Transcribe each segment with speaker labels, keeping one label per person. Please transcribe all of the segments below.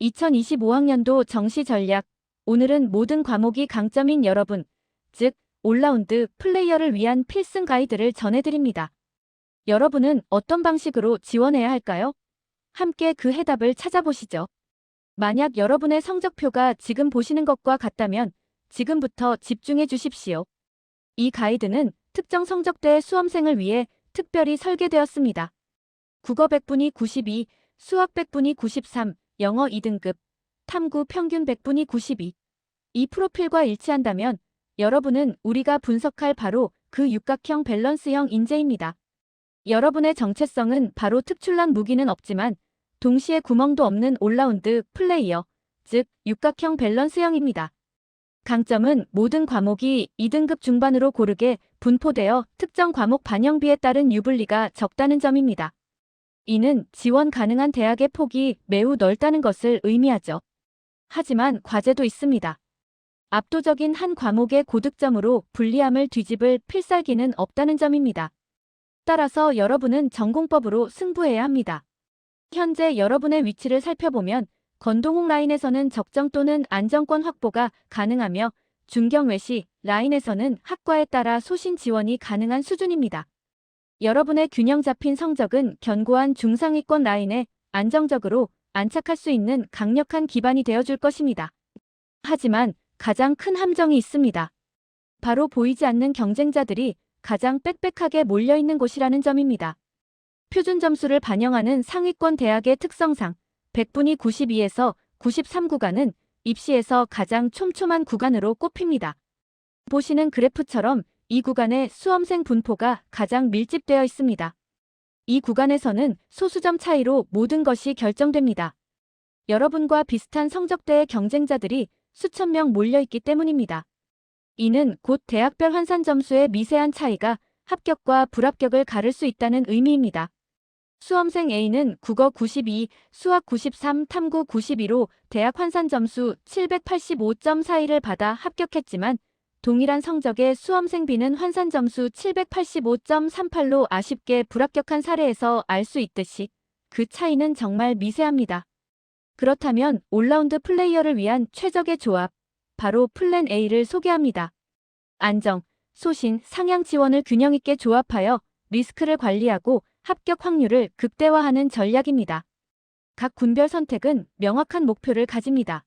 Speaker 1: 2025학년도 정시 전략. 오늘은 모든 과목이 강점인 여러분, 즉, 올라운드 플레이어를 위한 필승 가이드를 전해드립니다. 여러분은 어떤 방식으로 지원해야 할까요? 함께 그 해답을 찾아보시죠. 만약 여러분의 성적표가 지금 보시는 것과 같다면 지금부터 집중해 주십시오. 이 가이드는 특정 성적대의 수험생을 위해 특별히 설계되었습니다. 국어 100분이 92, 수학 100분이 93, 영어 2등급, 탐구 평균 100분이 92. 이 프로필과 일치한다면 여러분은 우리가 분석할 바로 그 육각형 밸런스형 인재입니다. 여러분의 정체성은 바로 특출난 무기는 없지만 동시에 구멍도 없는 올라운드 플레이어, 즉 육각형 밸런스형입니다. 강점은 모든 과목이 2등급 중반으로 고르게 분포되어 특정 과목 반영비에 따른 유불리가 적다는 점입니다. 이는 지원 가능한 대학의 폭이 매우 넓다는 것을 의미하죠. 하지만 과제도 있습니다. 압도적인 한 과목의 고득점으로 불리함을 뒤집을 필살기는 없다는 점입니다. 따라서 여러분은 전공법으로 승부해야 합니다. 현재 여러분의 위치를 살펴보면 건동욱 라인에서는 적정 또는 안정권 확보가 가능하며 중경 외시 라인에서는 학과에 따라 소신 지원이 가능한 수준입니다. 여러분의 균형 잡힌 성적은 견고한 중상위권 라인에 안정적으로 안착할 수 있는 강력한 기반이 되어줄 것입니다. 하지만 가장 큰 함정이 있습니다. 바로 보이지 않는 경쟁자들이 가장 빽빽하게 몰려있는 곳이라는 점입니다. 표준 점수를 반영하는 상위권 대학의 특성상 100분이 92에서 93 구간은 입시에서 가장 촘촘한 구간으로 꼽힙니다. 보시는 그래프처럼 이 구간의 수험생 분포가 가장 밀집되어 있습니다. 이 구간에서는 소수점 차이로 모든 것이 결정됩니다. 여러분과 비슷한 성적대의 경쟁자들이 수천 명 몰려있기 때문입니다. 이는 곧 대학별 환산 점수의 미세한 차이가 합격과 불합격을 가를 수 있다는 의미입니다. 수험생 A는 국어 92, 수학 93, 탐구 92로 대학 환산 점수 785점 사이를 받아 합격했지만 동일한 성적의 수험생 B는 환산 점수 785.38로 아쉽게 불합격한 사례에서 알 수 있듯이 그 차이는 정말 미세합니다. 그렇다면 올라운드 플레이어를 위한 최적의 조합, 바로 플랜 A를 소개합니다. 안정, 소신, 상향 지원을 균형 있게 조합하여 리스크를 관리하고 합격 확률을 극대화하는 전략입니다. 각 군별 선택은 명확한 목표를 가집니다.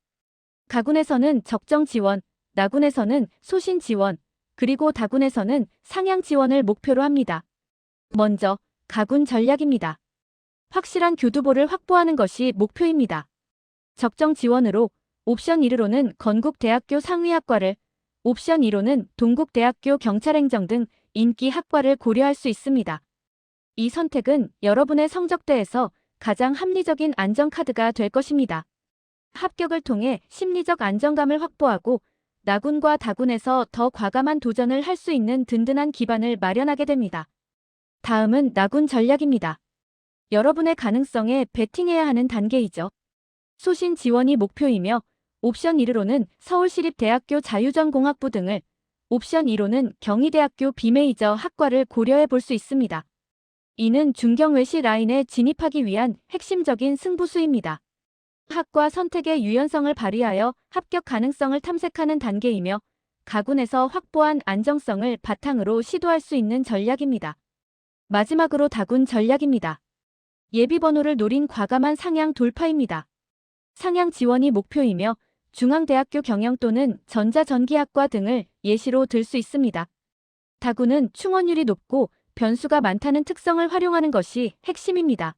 Speaker 1: 가군에서는 적정 지원, 나군에서는 소신 지원, 그리고 다군에서는 상향 지원을 목표로 합니다. 먼저, 가군 전략입니다. 확실한 교두보를 확보하는 것이 목표입니다. 적정 지원으로 옵션 1으로는 건국대학교 상위학과를, 옵션 2로는 동국대학교 경찰행정 등 인기 학과를 고려할 수 있습니다. 이 선택은 여러분의 성적대에서 가장 합리적인 안정카드가 될 것입니다. 합격을 통해 심리적 안정감을 확보하고 나군과 다군에서 더 과감한 도전을 할 수 있는 든든한 기반을 마련하게 됩니다. 다음은 나군 전략입니다. 여러분의 가능성에 베팅해야 하는 단계이죠. 소신 지원이 목표이며 옵션 1으로는 서울시립대학교 자유전공학부 등을 옵션 2로는 경희대학교 비메이저 학과를 고려해 볼 수 있습니다. 이는 중경외시 라인에 진입하기 위한 핵심적인 승부수입니다. 학과 선택의 유연성을 발휘하여 합격 가능성을 탐색하는 단계이며 가군에서 확보한 안정성을 바탕으로 시도할 수 있는 전략입니다. 마지막으로 다군 전략입니다. 예비 번호를 노린 과감한 상향 돌파입니다. 상향 지원이 목표이며 중앙대학교 경영 또는 전자전기학과 등을 예시로 들 수 있습니다. 다군은 충원율이 높고 변수가 많다는 특성을 활용하는 것이 핵심입니다.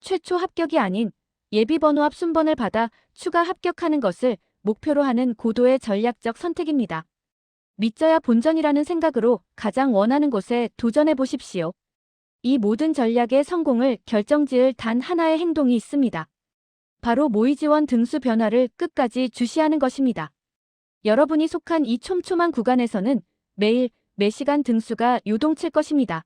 Speaker 1: 최초 합격이 아닌 예비번호 앞 순번을 받아 추가 합격하는 것을 목표로 하는 고도의 전략적 선택입니다. 믿져야 본전이라는 생각으로 가장 원하는 곳에 도전해 보십시오. 이 모든 전략의 성공을 결정지을 단 하나의 행동이 있습니다. 바로 모의 지원 등수 변화를 끝까지 주시하는 것입니다. 여러분이 속한 이 촘촘한 구간에서는 매일 매시간 등수가 요동칠 것입니다.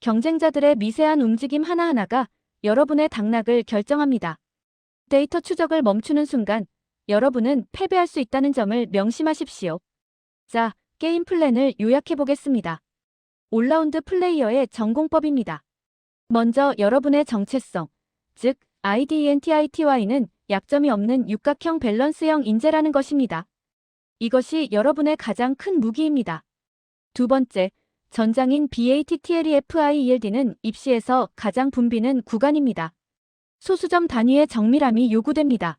Speaker 1: 경쟁자들의 미세한 움직임 하나하나가 여러분의 당락을 결정합니다. 데이터 추적을 멈추는 순간 여러분은 패배할 수 있다는 점을 명심하십시오. 자, 게임 플랜을 요약해 보겠습니다. 올라운드 플레이어의 전공법입니다. 먼저 여러분의 정체성, 즉 IDENTITY는 약점이 없는 육각형 밸런스형 인재라는 것입니다. 이것이 여러분의 가장 큰 무기입니다. 두 번째, 전장인 BATTLEFIELD는 입시에서 가장 붐비는 구간입니다. 소수점 단위의 정밀함이 요구됩니다.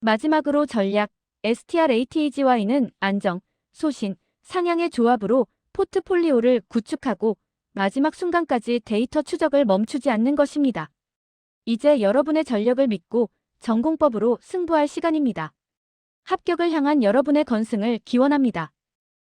Speaker 1: 마지막으로 전략, STRATEGY는 안정, 소신, 상향의 조합으로 포트폴리오를 구축하고 마지막 순간까지 데이터 추적을 멈추지 않는 것입니다. 이제 여러분의 전력을 믿고 전공법으로 승부할 시간입니다. 합격을 향한 여러분의 건승을 기원합니다.